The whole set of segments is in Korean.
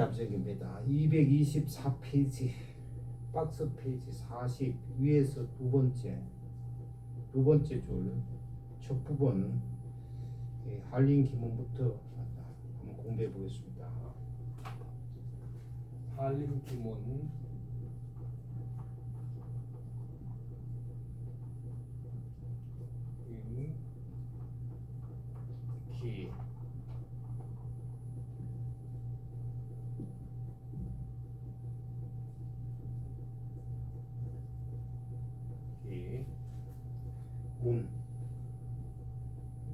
압적입니다. 224페이지 박스 페이지 40 위에서 두 번째 두 번째 줄 첫 부분 예, 한린 기문부터 한번 공부해 보겠습니다. 한림 기문 기, 문.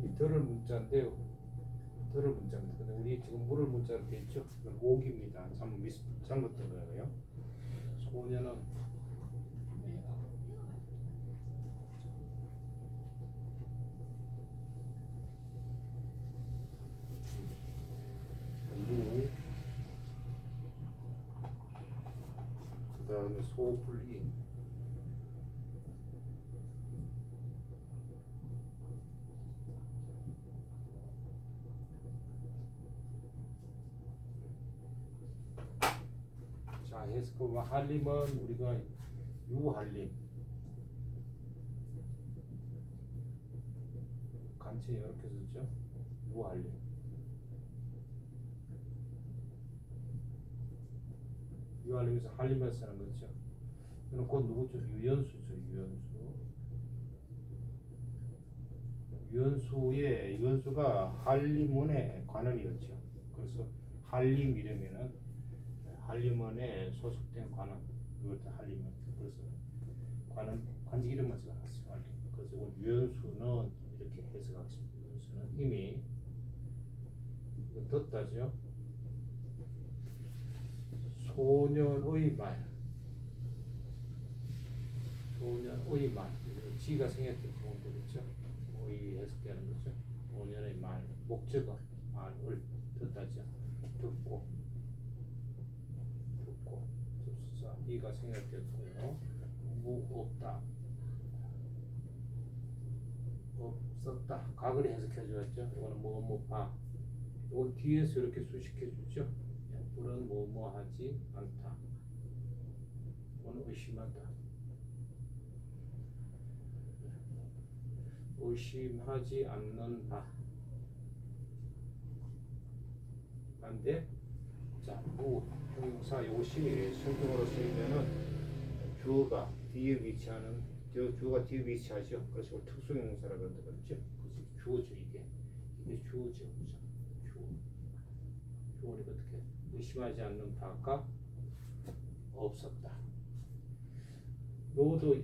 이 덜을 문자인데요. 덜을 문자입니다. 근데 우리 지금 물을 문자로 돼 있죠? 이건 옥입니다. 잘못 미스 잘못 된 거예요. 소녀는 무, 그 다음에 소불이, 자, 해서 그 우리가 유한림, 간체 이렇게 썼죠? 유한림. 유한림에서 한림을 쓰는 거죠. 그럼 곧 누구죠? 유연수죠, 유연수. 유연수의 유연수가 한림원의 관원이었죠. 그래서 한림 이러면은 한림원에 소속된 관원 이것도 한림원. 그래서 관원 관직 이름만 써놨어요. 그래서 유연수는 이렇게 해석하겠습니다. 유연수는 이미 덧다죠. 소년의 말 소년의 말 지가 생겼던 그런 거겠죠 의 해석되는 거죠 소년의 말 목적어 말을 듣다죠 듣고 접수사 이가 생략되었고요 무 없다 없었다 각을 해석해 주었죠 이거는 뭐뭐봐 이건 뒤에서 이렇게 수식해 주죠 불은 뭐뭐 하지 않다. 이건 의심한다. 의심하지 않는 바. 반대. 자, 무 형용사 이것이 성경으로 쓰이면은 주어가 뒤에 위치하는 저 주어가 뒤에 위치하죠. 그래서 이걸 특수형용사라고 그러죠. 그래서 주어죠 이게. 이게 주어죠. 주어. 주어니까 어떻게? 의심하지 않는 바가 없었다. 요도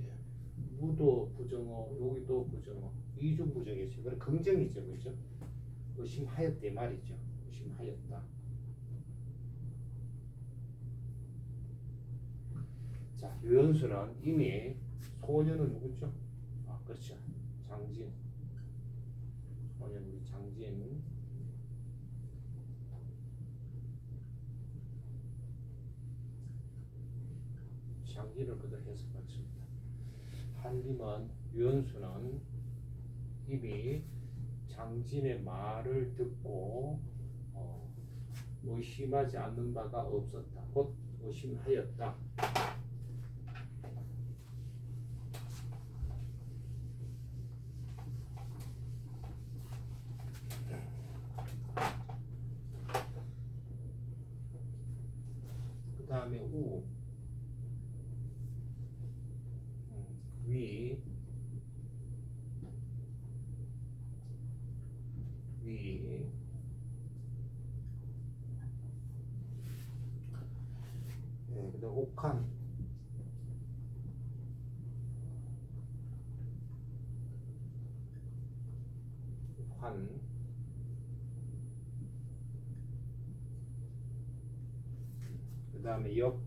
무도 부정어, 여기도 부정어, 이중 부정이죠. 그건 긍정이죠, 그죠? 의심하였대 말이죠. 의심하였다. 자, 유연수는 이미 소년은 누구죠? 아, 그렇죠. 장진. 소년 우리 장진. 장기를 그대로 해석받습니다. 한림은 유연수는 이미 장진의 말을 듣고 어, 의심하지 않는 바가 없었다. 곧 의심하였다. 우 위, 위, 네, 그다음 옥한, 환, 그 다음에 역,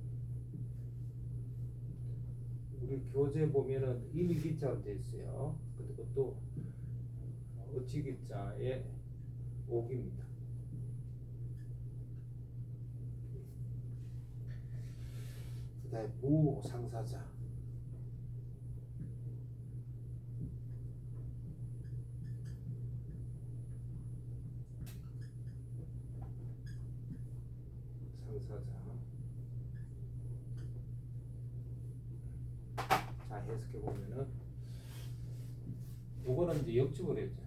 우리 교재 보면은 이미 기자로 돼 있어요. 근데 그것도 어치 기자의 옥입니다. 그다음에 무상사자. 자 해석해 보면은 요거는 이제 역집을 했죠.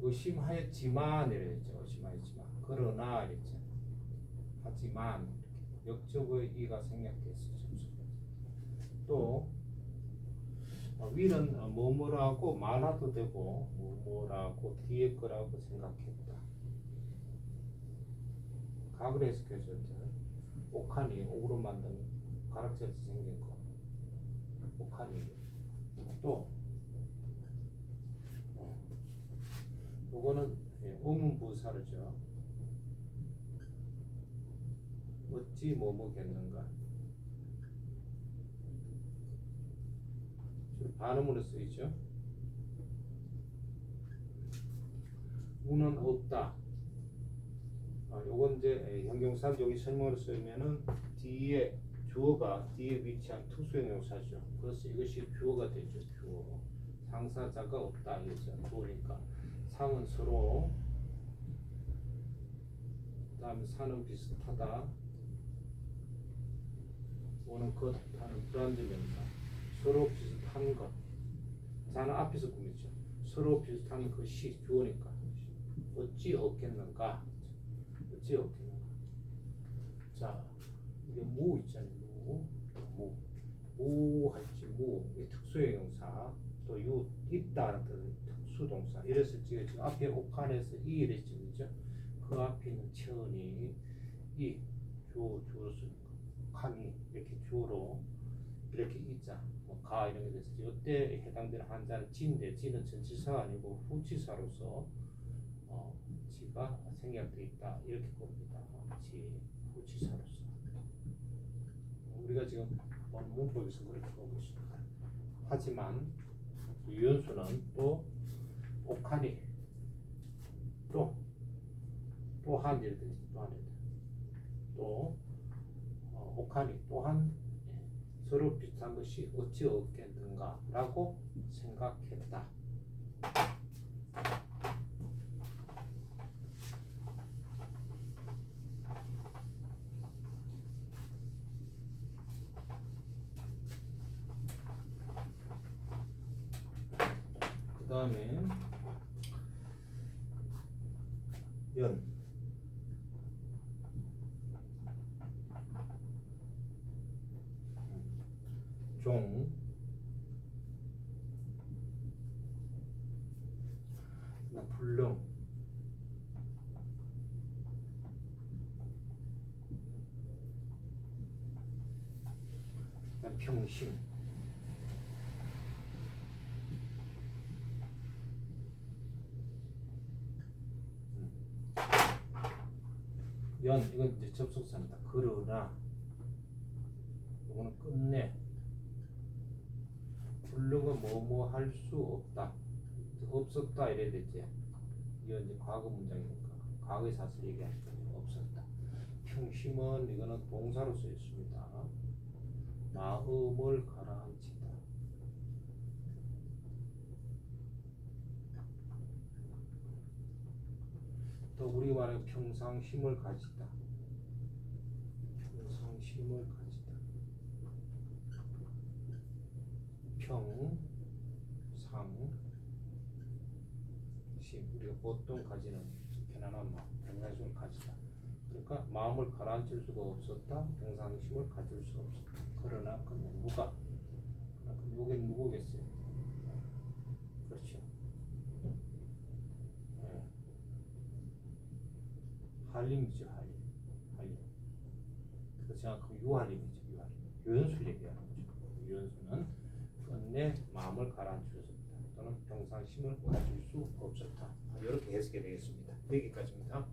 의심하였지만 이랬죠. 의심하였지만 그러나 이랬죠. 하지만 역적의 이가 생략됐어. 또 어, 위는 어, 뭐뭐라고 말아도 되고 뭐뭐라고 뒤에 거라고 생각했다. 각을 해석해줬죠. 옥한이 옥으로 만든 가락처럼 생긴 거. 옥한이 또 어, 요거는 예, 의문부사르죠. 어찌 뭐뭐겠는가. 반음으로 쓰이죠. 우는 없다. 아, 요건 이제 에, 형용사 여기 설명으로 쓰면은 뒤에 주어가 뒤에 위치한 특수형 용사죠. 그래서 이것이 주어가 되죠. 주어. 상사자가 없다 이거죠. 주어니까 상은 서로 그다음에 사는 비슷하다. 오는 것 하는 불안정명사 서로 비슷한 것. 자는 앞에서 꾸미죠. 서로 비슷한 것이 주어니까 어찌 없겠는가? 어찌 없겠는가? 자, 이게 무 있잖아요. 무, 무, 무 할지 무, 이 특수형용사, 또 유, 있다는 뜻의 특수동사. 이래서 지금 앞에 옥한에서 이 이랬죠, 그죠? 그 앞에 있는 천이 이 주어, 주어로 쓰니까 칸이 이렇게 주어로 이렇게 있자, 뭐가 이런 게 됐을 때 이때 해당되는 한자는 지인데 지는 전치사가 아니고 후치사로서 어, 지가 생략돼 있다 이렇게 봅니다. 지 후치사로서 우리가 지금 본 문법에서 그렇게 보고 있습니다. 하지만 유연수는 또 옥한이 또 또한 들지 또한 예를 들또 어, 옥한이 또한 예, 서로 비슷한 것이 어찌 없겠는가라고 생각했다. 그 다음에 연. 종, 그다음 불능, 그다음 평신, 연 이건 이제 접속사입니다. 그러나 이거는 끝내 불능은 뭐뭐 할 수 없다. 없었다 이래야 되지. 이건 이제 과거 문장이니까 과거의 사실 얘기하는 거죠. 없었다. 평심은 이거는 동사로 쓰였습니다. 마음을 가라앉히 다. 또 우리 말하는 평상심을 가지다. 평상심을 가지다. 평, 상, 심 우리가 보통 가지는 편안한 마음, 평상심을 가지다. 그러니까 마음을 가라앉힐 수가 없었다. 평상심을 가질 수 없었다. 그러나 그는 누가? 그 누구겠어요? 그렇죠. 네. 한림이죠 한림. 한림. 그래서 정확하면 유한림이죠 유한림. 유연수를 얘기하는 거죠. 유연수는 끝내 마음을 없다. 또는 평상심을 가질 수 없었다. 이렇게 해석이 되겠습니다. 여기까지입니다.